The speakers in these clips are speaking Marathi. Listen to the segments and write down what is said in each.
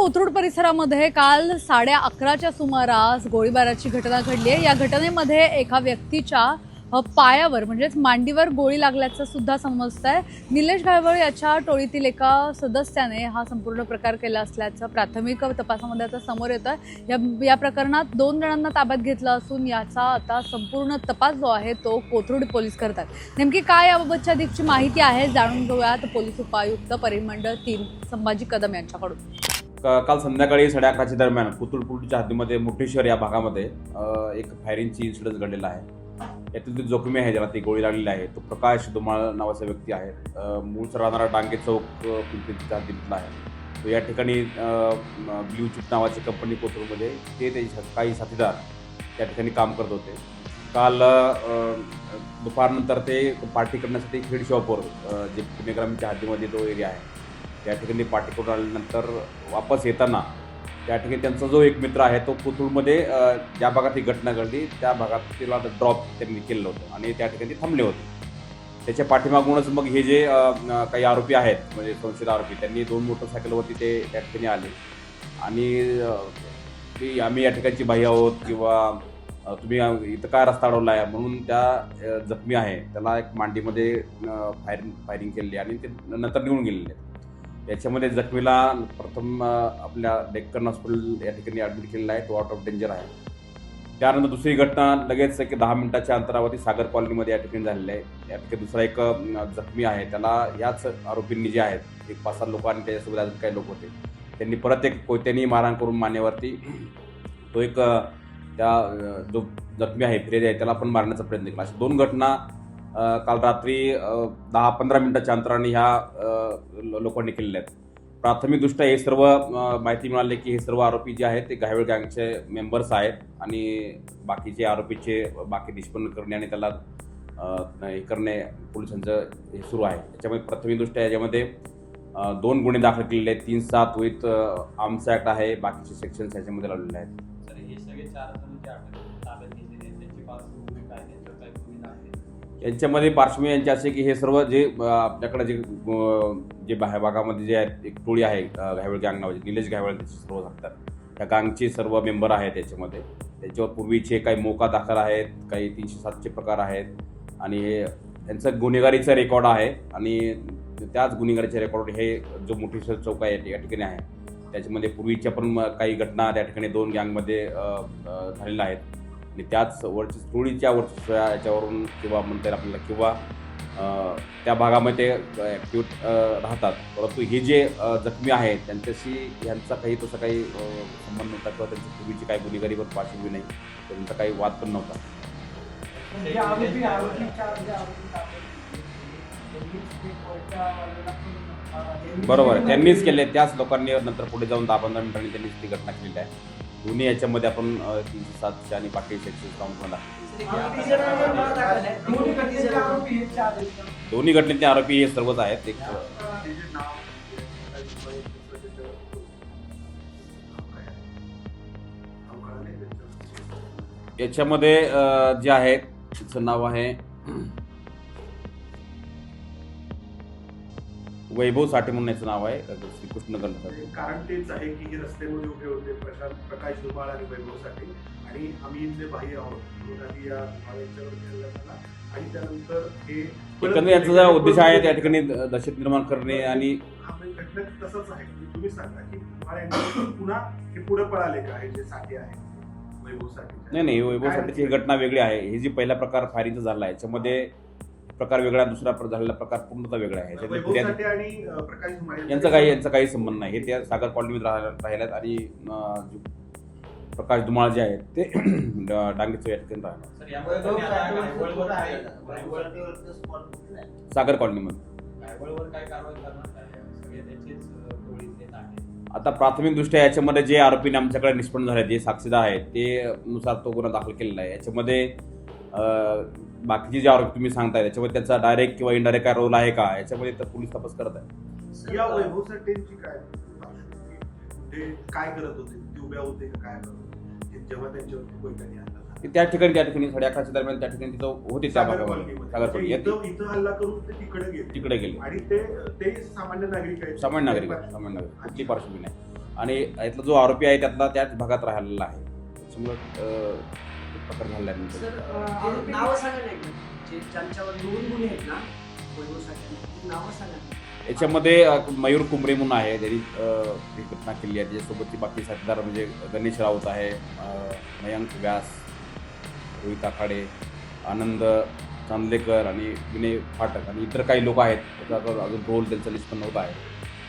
कोथरूड परिसरामध्ये काल साडे अकराच्या सुमारास गोळीबाराची घटना घडली आहे. या घटनेमध्ये एका व्यक्तीच्या पायावर म्हणजेच मांडीवर गोळी लागल्याचं सुद्धा समजत आहे. निलेश घाळवळ याच्या टोळीतील एका सदस्याने हा संपूर्ण प्रकार केला असल्याचं प्राथमिक तपासामध्ये आता समोर येतं या या प्रकरणात दोन जणांना ताब्यात घेतलं असून याचा आता संपूर्ण तपास जो आहे तो कोथरूड पोलीस करतात. नेमकी काय याबाबतची अधिकची माहिती आहे जाणून घेऊयात पोलीस उपायुक्त परिमंडळ तीन संभाजी कदम यांच्याकडून. काल संध्याकाळी साडे अकराच्या दरम्यान पुतुळपुलच्या हद्दीमध्ये मुठेश्वर या भागामध्ये एक फायरिंगची इन्सिडन्स घडलेला आहे. यातील जो जोखमी आहे ज्याला ती गोळी लागलेली आहे तो प्रकाश दुमाळ नावाचा व्यक्ती आहे. मूळचा राहणारा डांगे चौक पिंपरीच्या हद्दीतला आहे. तो या ठिकाणी ब्ल्यू चिप नावाची कंपनी कोथरूडमध्ये ते त्याचे काही साथीदार त्या ठिकाणी काम करत होते. काल दुपारनंतर ते पार्टी करण्यासाठी खेड शॉपवर जे पुणेग्रामीणच्या हद्दीमध्ये तो एरिया आहे. त्या ठिकाणी पार्टी आल्यानंतर वापस येताना त्या ठिकाणी त्यांचा जो एक मित्र आहे तो पुतुळमध्ये ज्या भागात ही घटना घडली त्या भागात तिला ड्रॉप त्यांनी केलं होतं आणि त्या ठिकाणी थांबले होते. त्याच्या पाठीमागूनच मग हे जे काही आरोपी आहेत म्हणजे संशयित आरोपी त्यांनी दोन मोटरसायकलवरती ते त्या ठिकाणी आले. आणि की आम्ही या ठिकाणची बाई आहोत किंवा तुम्ही इथं काय रस्ता अडवला आहे म्हणून त्या जखमी आहे. त्याला एक मांडीमध्ये फायरिंग फायरिंग केलेली आणि ते नंतर निघून गेलेले आहेत. याच्यामध्ये जखमीला प्रथम आपल्या डेक्कन हॉस्पिटल या ठिकाणी ॲडमिट केलेला आहे. तो आउट ऑफ डेंजर आहे. त्यानंतर दुसरी घटना लगेच एक दहा मिनिटाच्या अंतरावरती सागर कॉलनीमध्ये या ठिकाणी झालेली आहे. या ठिकाणी दुसरा एक जखमी आहे. त्याला याच आरोपींनी जे आहेत एक पाच सात लोक आणि त्याच्यासोबत अजून काही लोक होते. त्यांनी परत एक कोयत्यांनी मारहाण करून मानेवरती तो एक त्या जो जखमी आहे फिर्यादी आहे त्याला पण मारण्याचा प्रयत्न केला. अशा दोन घटना काल रात्री दहा पंधरा मिनिटाच्या अंतराने ह्या लोकांनी केलेल्या आहेत. प्राथमिकदृष्ट्या हे सर्व माहिती मिळाली की हे सर्व आरोपी जे आहेत ते घायवळ गँगचे मेंबर्स आहेत आणि बाकीचे आरोपीचे बाकी निष्पन्न करणे आणि त्याला हे करणे पोलिसांचं हे सुरू आहे. त्याच्यामध्ये प्राथमिकदृष्ट्या याच्यामध्ये दोन गुन्हे दाखल केलेले आहेत. तीन सात विथ आर्म्स ॲक्ट आहे. बाकीचे सेक्शन्स याच्यामध्ये लावलेले आहेत. यांच्यामध्ये पार्श्वभूमी यांची असे की हे सर्व जे आपल्याकडे जे जे बाहेर भागामध्ये जे आहेत एक टोळी आहे घायवळ गँग नावाची निलेश घायवळ त्याचे सर्व सांगतात त्या गँगचे सर्व मेंबर आहेत त्याच्यामध्ये. त्याच्यावर पूर्वीचे काही मोका दाखल आहेत काही तीनशे सातशे प्रकार आहेत. आणि हे त्यांचं गुन्हेगारीचं रेकॉर्ड आहे. आणि त्याच गुन्हेगारीचे रेकॉर्ड हे जो मोठी चौक आहे या ठिकाणी आहे. त्याच्यामध्ये पूर्वीच्या पण म- काही घटना त्या ठिकाणी दोन गँगमध्ये झालेल्या आहेत. आणि त्याच वरची टोळीच्या वरची याच्यावरून किंवा म्हणता येईल आपल्याला किंवा त्या भागामध्ये ॲक्टिव्ह राहतात. परंतु हे जे जखमी आहेत त्यांच्याशी यांचा काही तसा काही संबंध नव्हता किंवा त्यांची पूर्वीची काही गुन्हेगारीवर पार्श्वभूमी नाही त्यांचा काही वाद पण नव्हता. म्हणजे आरोपी आरोपी चार जे आरोपी ताब्यात घेतले, त्यांनीच ते कोर्टावाल्याला पण, अं, त्यांनी- बरोबर त्यांनीच केले त्याच लोकांनी नंतर पुढे जाऊन दहा पंधरा मिनिटांनी त्यांनीच ती घटना केलेली आहे. दोन्ही याच्यामध्ये आपण तीनशे सातशे आणि बाकी जणांना नाव दाखल. दोन्ही घटनेचे आरोपी हे चार आहेत. दोन्ही घटनेतले आरोपी हे सर्वच आहेत एक याच्यामध्ये जे आहे तिचं नाव आहे वैभव साठे म्हणून याचं नाव आहे श्रीकृष्ण कारण तेच आहे की हे रस्त्यामध्ये उभे होते प्रशांत प्रकाश धुमाळ आणि वैभवसाठी आणि आम्ही इथले बाह्य आहोत. या आणि त्यानंतर हे एकंदर याचा जो उद्देश आहे त्या ठिकाणी दहशत निर्माण करणे आणि म्हणजे घटना तसंच आहे. की तुम्ही सांगा की पुन्हा हे पुढे पळाले का? हे जे साठी आहे नाही नाही वैभव साठेची ही घटना वेगळी आहे. ही जी पहिला प्रकार फायरिंगचा झाला आहे याच्यामध्ये प्रकार वेगळा दुसरा झालेला प्रकार पूर्णतः वेगळा आहे. यांचा काही यांचा काही संबंध नाही. हे त्या सागर कॉलनीमध्ये राहिला राहिल्यात आणि प्रकाश धुमाळ जे आहेत ते डांगेचं या ठिकाणी राहणार. सागर कॉलनीमध्ये आता प्राथमिकदृष्ट्या याच्यामध्ये जे आरोपीने आमच्याकडे निष्पन्न झाले जे साक्षीदार आहेत ते नुसार तो गुन्हा दाखल केलेला आहे. याच्यामध्ये बाकीचे जे आरोपी तुम्ही सांगताय त्याच्यामध्ये त्याचा डायरेक्ट किंवा इनडायरेक्ट काय रोल आहे का? याच्यामध्ये तर पोलीस तपास करत आहे या वैभवसाठीची काय पार्श्वभूमी? ते काय करत होते? ते उभ्या होते का काय करत होते? हे जेव्हा त्यांच्यावरती कोयत्याने हल्ला झाला. ते त्या ठिकाणी त्या ठिकाणी साडे अकराच्या दरम्यान त्या ठिकाणी तिथं होते त्या सागर भागामध्ये. कॉलनीमध्ये. सागर कॉलनी म्हणजे इथं हल्ला करून ते तिकडे गेले. तिकडे गेले. आणि ते ते सामान्य नागरिक आहेत. सामान्य नागरिक सामान्य नागरिक. कुठली पार्श्वभूमी नाही. आणि यातला जो आरोपी आहे त्यातला त्याच भागात राहिलेला आहे. त्याच्यामुळं ते आरोपी नावं सांगा ना एकदा. जे ज्यांच्यावर दोन गुन्हे आहेत ना वैभवसाठी ती नावं सांगा ना. याच्यामध्ये अ, मयूर कुंबरे म्हणून आहे त्यांनी अ, ही घटना केली आहे त्याच्यासोबतची बाकी साथीदार म्हणजे गणेश राऊत आहे अ, मयांक व्यास रोहित आखाडे आनंद चांदलेकर आणि विनय फाटक आणि इतर काही लोक आहेत त्याचा अजून रोल त्यांचा लिस्ट पण होत आहे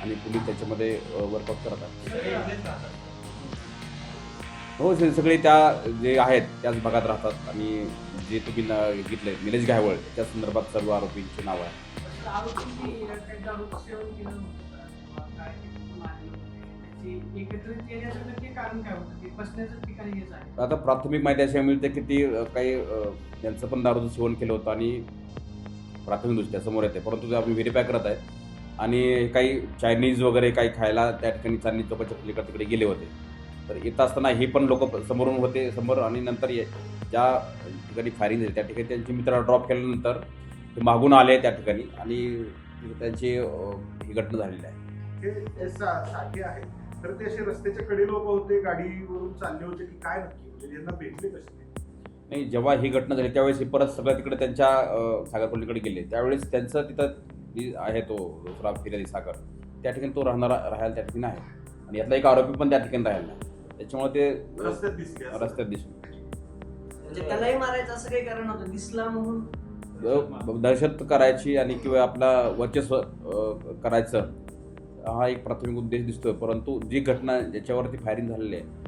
आणि पोलीस त्याच्यामध्ये वर्कआउट करत आहेत. हो ते सगळे त्या जे आहेत त्याच भागात राहतात. आणि जे तुम्ही न- घेतले निलेश गायवळ त्या संदर्भात सर्व आरोपींची नावं आहेत आहे. आता प्राथमिक माहिती अशी मिळते की ती काही त्यांचं पण दारूचं सेवन केलं होतं आणि प्राथमिकदृष्ट्या समोर येते. परंतु ते आम्ही व्हेरीफाय करत आहेत. आणि काही चायनीज वगैरे काही खायला त्या ठिकाणी चांदणी चौकाच्या पलीकडे तिकडे गेले होते. तर येत असताना हे पण लोक समोरून होते समोर आणि नंतर ये- ज्या ठिकाणी फायरिंग झाली त्या ठिकाणी त्यांची मित्र ड्रॉप केल्यानंतर ते मागून आले त्या ठिकाणी आणि त्यांची ही घटना झालेली आहे. हे साठे आहेत तर ते असे रस्त्याच्या कडे लोक होते गाडीवरून चालले होते की काय नक्की? म्हणजे यांना भेटले कसे? नाही जेव्हा ही घटना झाली त्यावेळेस हे परत सगळं तिकडे त्यांच्या सागरपल्लीकडे गेले. त्यावेळेस त्यांचं तिथं आहे तो दुसरा फिर्यादी सागर त्या ठिकाणी तो राहणारा राहायला त्या ठिकाणी आहे आणि यातला एक आरोपी पण त्या ठिकाणी राहिला. आहे त्याच्यामुळे ते रस्त्यात दिसले असं. रस्त्यात दिसून म्हणजे त्यालाही मारायचं असं काही कारण नव्हतं. दिसला म्हणून. अ, दहशत करायची आणि किंवा आपला वर्चस्व अ, करायचं हा एक प्राथमिक उद्देश दिसतोय. परंतु जी घटना ज्याच्यावरती फायरिंग झालेली आहे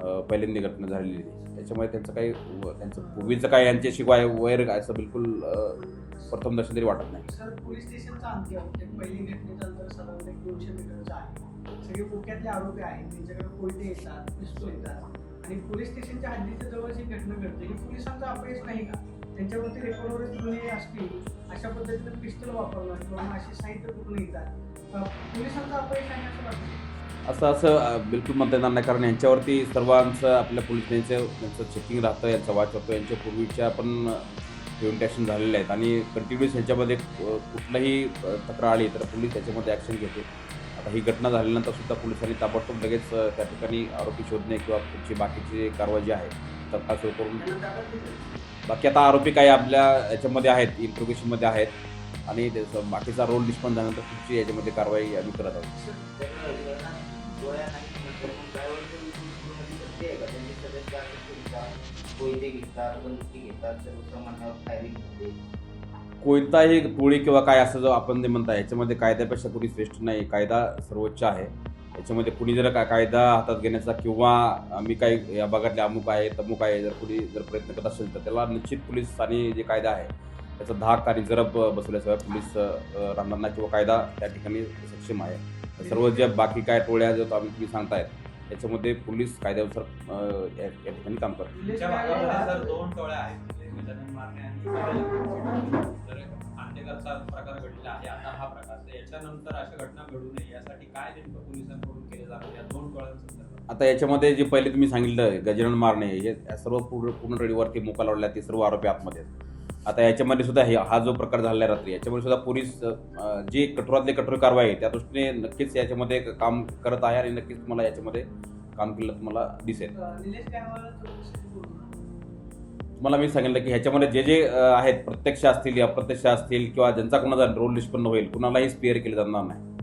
अ, पहिल्यांदी घटना झालेली आहे त्याच्यामुळे त्यांचं काही व- त्यांचं पूर्वीचं काय यांच्याशी काय वैर असं बिलकुल प्रथम दर्शन तरी वाटत नाही. सर पोलीस स्टेशनचा अंत्य होते पहिली घटनेचं अंतर साधारण एक दोनशे मीटरचं आहे. सगळे मुख्यातले आरोपी आहेत त्यांच्याकडे कोयते येतात पिस्तूल येतात. आणि पोलीस स्टेशनच्या हद्दीच्या जवळ जी घटना घडते ही पोलिसांचा अपयश नाही का? त्यांच्यावरती रेकॉर्डवर गुन्हे असतील अशा पद्धतीनं पिस्टल वापरणं किंवा असे साहित्य कुठून येतात. पोलिसांचा अपयश आहे असं वाटतं असं असं बिलकुल म्हणता येणार नाही कारण यांच्यावरती सर्वांचं आपल्या पोलीस यांचं यांचं चेकिंग राहतं यांचा वाच होतो यांच्या पूर्वीच्या पण इन्व्हिटेशन झालेले आहेत. आणि कंटिन्युअस ह्याच्यामध्ये कुठलंही तक्रार आली तर पोलीस त्याच्यामध्ये ॲक्शन घेते ही घटना झाल्यानंतर सुद्धा पोलिसांनी ताबडतोब लगेच त्या ठिकाणी आरोपी शोधणे किंवा पुढची बाकीची कारवाई जी आहे तत्काळ सुरू करून बाकी आता आरोपी काही आपल्या याच्यामध्ये आहेत इंट्रोगेशनमध्ये आहेत आणि त्याचं बाकीचा रोल निष्पन्न झाल्यानंतर पुढची याच्यामध्ये कारवाई आम्ही करत आहोत. कोणताही टोळी किंवा काय असं जो आपण जे म्हणता याच्यामध्ये कायद्यापेक्षा कुणी श्रेष्ठ नाही कायदा सर्वोच्च आहे. याच्यामध्ये कुणी जर का कायदा हातात घेण्याचा किंवा आम्ही काही या भागातले अमुक आहे तमुक आहे जर कुणी जर प्रयत्न करत असेल तर त्याला निश्चित पोलीस आणि जे कायदा आहे त्याचा धाक आणि जरब बसवल्याशिवाय पोलीस राहणार नाही किंवा कायदा त्या ठिकाणी सक्षम आहे. सर्व जे बाकी काय टोळ्या जो आम्ही तुम्ही सांगतायत त्याच्यामध्ये पोलीस कायद्यानुसार अ, या या ठिकाणी काम करतात. तुमच्या भागामध्ये जर दोन टोळ्या आहेत गजानन मारणे आणि जर खांडेकरचा प्रकार घडलेला आहे आता हा प्रकार. तर याच्यानंतर अशा घटना घडू नये यासाठी काय नेमकं पोलिसांकडून केले जातं या दोन टोळ्यांसंदर्भात? आता याच्यामध्ये जे पहिले तुम्ही सांगितलं गजानन मारणे हे सर्व पूर्ण पूर्ण रेडीवरती मोका लावलेला ते सर्व आरोपी आतमध्ये आहेत. आता याच्यामध्ये सुद्धा हे हा जो प्रकार झालेला आहे रात्री याच्यामध्ये सुद्धा पोलीस जी कठोरातली कठोर कारवाई आहे त्या दृष्टीने नक्कीच याच्यामध्ये काम करत आहे आणि नक्कीच तुम्हाला याच्यामध्ये काम केलं तुम्हाला दिसेल. तुम्हाला मी सांगितलं की ह्याच्यामध्ये जे जे आहेत प्रत्यक्ष असतील अप्रत्यक्ष असतील किंवा ज्यांचा कोणाचा रोल निष्पन्न होईल कुणालाही स्पेअर केलं जाणार नाही.